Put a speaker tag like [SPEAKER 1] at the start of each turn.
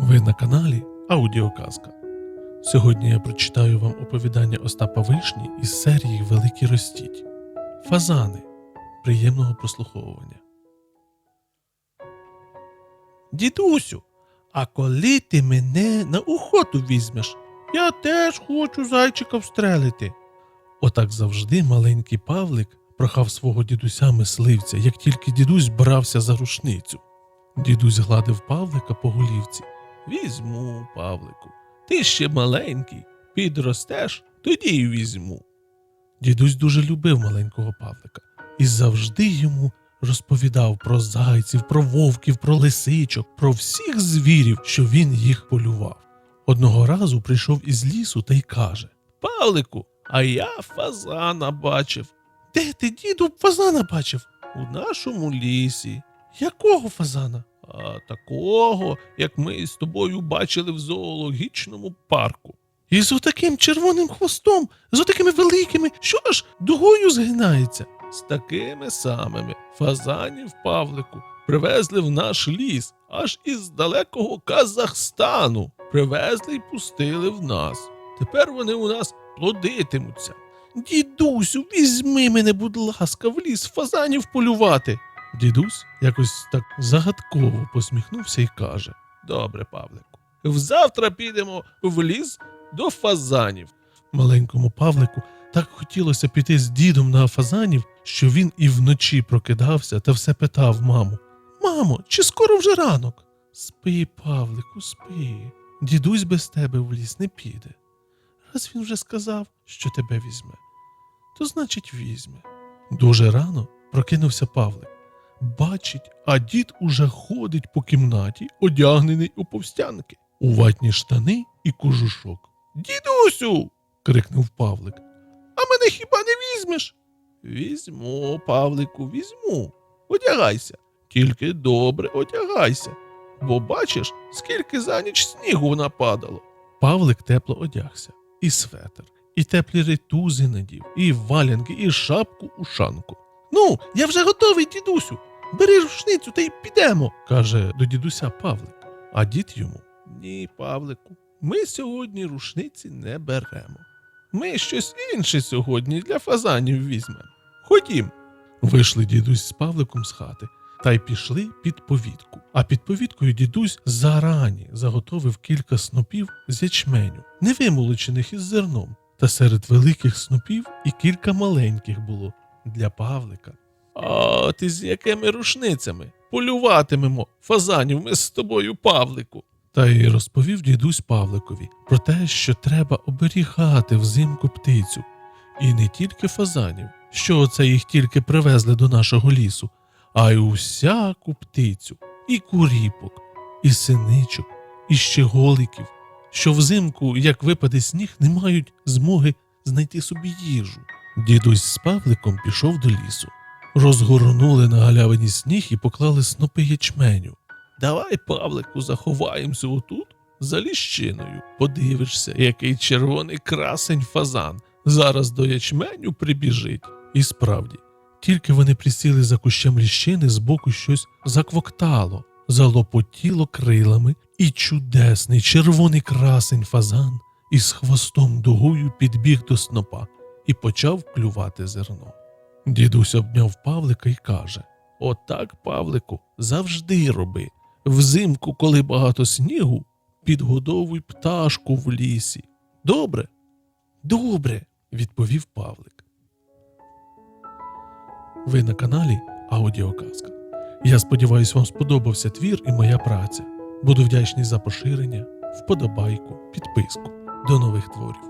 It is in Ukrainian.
[SPEAKER 1] Ви на каналі Аудіоказка. Сьогодні я прочитаю вам оповідання Остапа Вишні із серії Великі ростіть. Фазани. Приємного прослуховування. Дідусю, а коли ти мене на охоту візьмеш? Я теж хочу зайчика встрелити. Отак завжди маленький Павлик прохав свого дідуся мисливця, як тільки дідусь брався за рушницю. Дідусь гладив Павлика по голівці. Візьму, Павлику, ти ще маленький, підростеш, тоді й візьму. Дідусь дуже любив маленького Павлика і завжди йому розповідав про зайців, про вовків, про лисичок, про всіх звірів, що він їх полював. Одного разу прийшов із лісу та й каже: Павлику, а я фазана бачив. Де ти, діду, фазана бачив? У нашому лісі. Якого фазана? А такого, як ми з тобою бачили в зоологічному парку. І з отаким червоним хвостом, з отакими великими, що аж дугою згинається. З такими самими фазанів Павлику привезли в наш ліс аж із далекого Казахстану. Привезли й пустили в нас. Тепер вони у нас плодитимуться. Дідусю, візьми мене, будь ласка, в ліс фазанів полювати. Дідусь якось так загадково посміхнувся і каже: Добре, Павлику, взавтра підемо в ліс до фазанів. Маленькому Павлику так хотілося піти з дідом на фазанів, що він і вночі прокидався та все питав маму: Мамо, чи скоро вже ранок? Спи, Павлику, спи. Дідусь без тебе в ліс не піде. Раз він вже сказав, що тебе візьме, то значить візьме. Дуже рано прокинувся Павлик. Бачить, а дід уже ходить по кімнаті, одягнений у повстянки, у ватні штани і кожушок. Дідусю. крикнув Павлик. А мене хіба не візьмеш? Візьму, Павлику, візьму. Одягайся, тільки добре одягайся, бо бачиш, скільки за ніч снігу нападало. Павлик тепло одягся, і светр, і теплі ритузи надів, і валянки, і шапку ушанку. Ну, я вже готовий, дідусю. Бери рушницю та й підемо, каже до дідуся Павлик. А дід йому Ні, Павлику, ми сьогодні рушниці не беремо. Ми щось інше сьогодні для фазанів візьмемо. Ходім. Вийшли дідусь з Павликом з хати та й пішли під повітку. А під повіткою дідусь зарані заготовив кілька снопів з ячменю, не вимолочених із зерном. Та серед великих снопів і кілька маленьких було для Павлика. А ти з якими рушницями? Полюватимемо фазанів ми з тобою, Павлику. Та й розповів дідусь Павликові про те, що треба оберігати взимку птицю. І не тільки фазанів, що оце їх тільки привезли до нашого лісу, а й усяку птицю, і куріпок, і синичок, і щеголиків, що взимку, як випаде сніг, не мають змоги знайти собі їжу. Дідусь з Павликом пішов до лісу. Розгорнули на галявині сніг і поклали снопи ячменю. Давай, Павлику, заховаємося отут за ліщиною. Подивишся, який червоний красень фазан зараз до ячменю прибіжить. І справді, тільки вони присіли за кущем ліщини, збоку щось заквоктало, залопотіло крилами, і чудесний червоний красень фазан із хвостом дугою підбіг до снопа і почав клювати зерно. Дідусь обняв Павлика і каже: Отак, Павлику, завжди роби. Взимку, коли багато снігу, підгодовуй пташку в лісі. Добре? Добре, відповів Павлик. Ви на каналі Аудіоказка. Я сподіваюся, вам сподобався твір і моя праця. Буду вдячний за поширення, вподобайку, підписку. До нових творів.